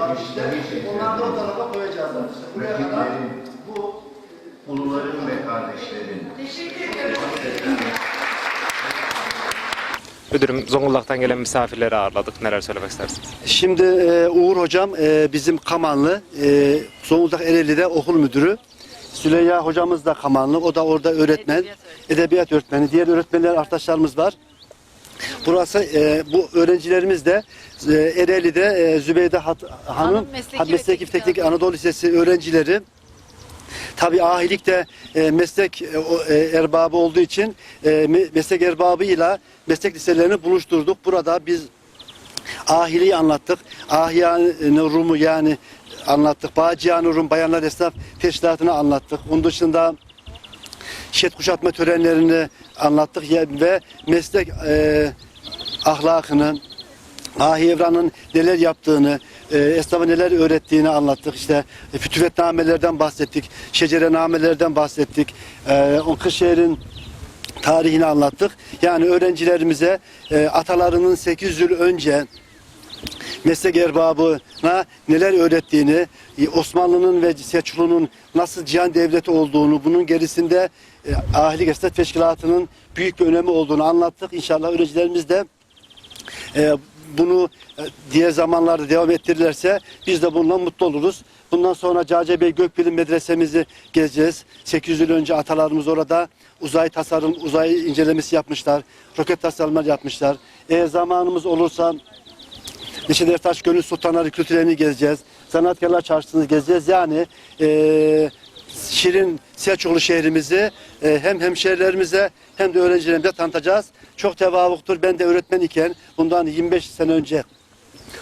Var işte. Onları da o tarafa koyacağız işte. Buraya kadar bu Uluların ve kardeşlerin Müdürüm Zonguldak'tan gelen misafirleri ağırladık. Neler söylemek istersiniz? Şimdi e, Uğur hocam e, bizim Kamanlı, e, Zonguldak Ereğli'de okul müdürü. Süleyha hocamız da Kamanlı, o da orada öğretmen, edebiyat öğretmeni. Diğer öğretmenler arkadaşlarımız var. Burası e, bu öğrencilerimiz de e, Ereğli'de e, Zübeyde Hat, Hanım Hanım Mesleki ve Mesleki Teknik Teknik Anadolu Lisesi öğrencileri. Tabii ahilik de e, meslek e, o, e, erbabı olduğu için e, me- meslek erbabıyla meslek liselerini buluşturduk. Burada biz ahiliği anlattık. Ahiyan Rum'u yani anlattık. Bağcıyan Rum Bayanlar Esnaf Teşkilatı'nı anlattık. Onun dışında şet kuşatma törenlerini anlattık Ya- ve meslek e, ahlakını, Ahi Evran'ın neler yaptığını, e, esnafa neler öğrettiğini anlattık. İşte e, fütüvetnamelerden bahsettik, şecerenamelerden bahsettik. E, o Kırşehir'in tarihini anlattık. Yani öğrencilerimize e, atalarının 800 yıl önce meslek erbabına neler öğrettiğini, e, Osmanlı'nın ve Selçuklu'nun nasıl cihan devleti olduğunu, bunun gerisinde e, Ahilik Esnaf Teşkilatı'nın büyük bir önemi olduğunu anlattık. İnşallah öğrencilerimiz de e, bunu e, diğer zamanlarda devam ettirirlerse biz de bundan mutlu oluruz. Bundan sonra Cace Bey Gökbilim Medresemizi gezeceğiz. 800 yıl önce atalarımız orada uzay tasarım, uzay incelemesi yapmışlar. Roket tasarımlar yapmışlar. Eğer zamanımız olursa Neşet Ertaş Gönül Sultanları kültürlerini gezeceğiz. Sanatkarlar Çarşısı'nı gezeceğiz. Yani e, Şirin Selçuklu şehrimizi e, hem hemşehrilerimize hem de öğrencilerimize tanıtacağız. Çok tevafuktur. Ben de öğretmen iken bundan 25 sene önce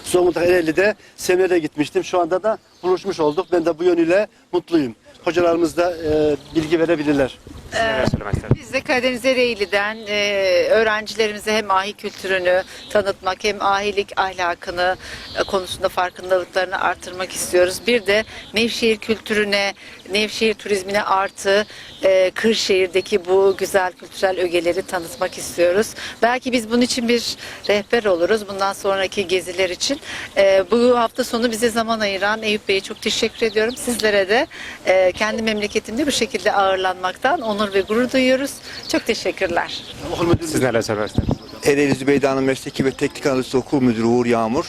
Zonguldak Ereğli'de seminere gitmiştim. Şu anda da buluşmuş olduk. Ben de bu yönüyle mutluyum. Hocalarımız da e, bilgi verebilirler. İstersiniz? Biz de Karadeniz Ereğli'den e, öğrencilerimize hem ahi kültürünü tanıtmak hem ahilik ahlakını e, konusunda farkındalıklarını artırmak istiyoruz. Bir de Nevşehir kültürüne, Nevşehir turizmine artı e, Kırşehir'deki bu güzel kültürel ögeleri tanıtmak istiyoruz. Belki biz bunun için bir rehber oluruz bundan sonraki geziler için. E, bu hafta sonu bize zaman ayıran Eyüp Bey'e çok teşekkür ediyorum. Sizlere de e, kendi memleketimde bu şekilde ağırlanmaktan onur ve gurur duyuyoruz. Çok teşekkürler. Okul müdürü Siz neler söylemek istersiniz? Ereğli Zübeyde Hanım Mesleki ve Teknik Anadolu Okul Müdürü Uğur Yağmur.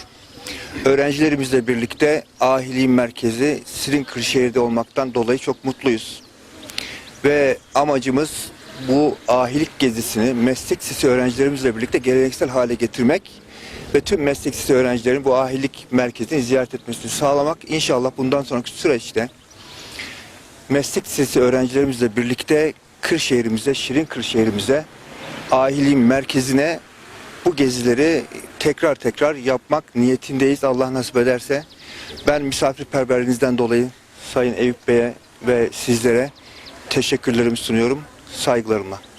Öğrencilerimizle birlikte Ahiliğin merkezi Sirin Kırşehir'de olmaktan dolayı çok mutluyuz. Ve amacımız bu ahilik gezisini meslek lisesi öğrencilerimizle birlikte geleneksel hale getirmek ve tüm meslek lisesi öğrencilerin bu ahilik merkezini ziyaret etmesini sağlamak. İnşallah bundan sonraki süreçte meslek lisesi öğrencilerimizle birlikte Kırşehir'imize, Şirin Kırşehir'imize, ahiliğin merkezine bu gezileri tekrar tekrar yapmak niyetindeyiz Allah nasip ederse. Ben misafirperverliğinizden dolayı Sayın Eyüp Bey'e ve sizlere teşekkürlerimi sunuyorum saygılarımla.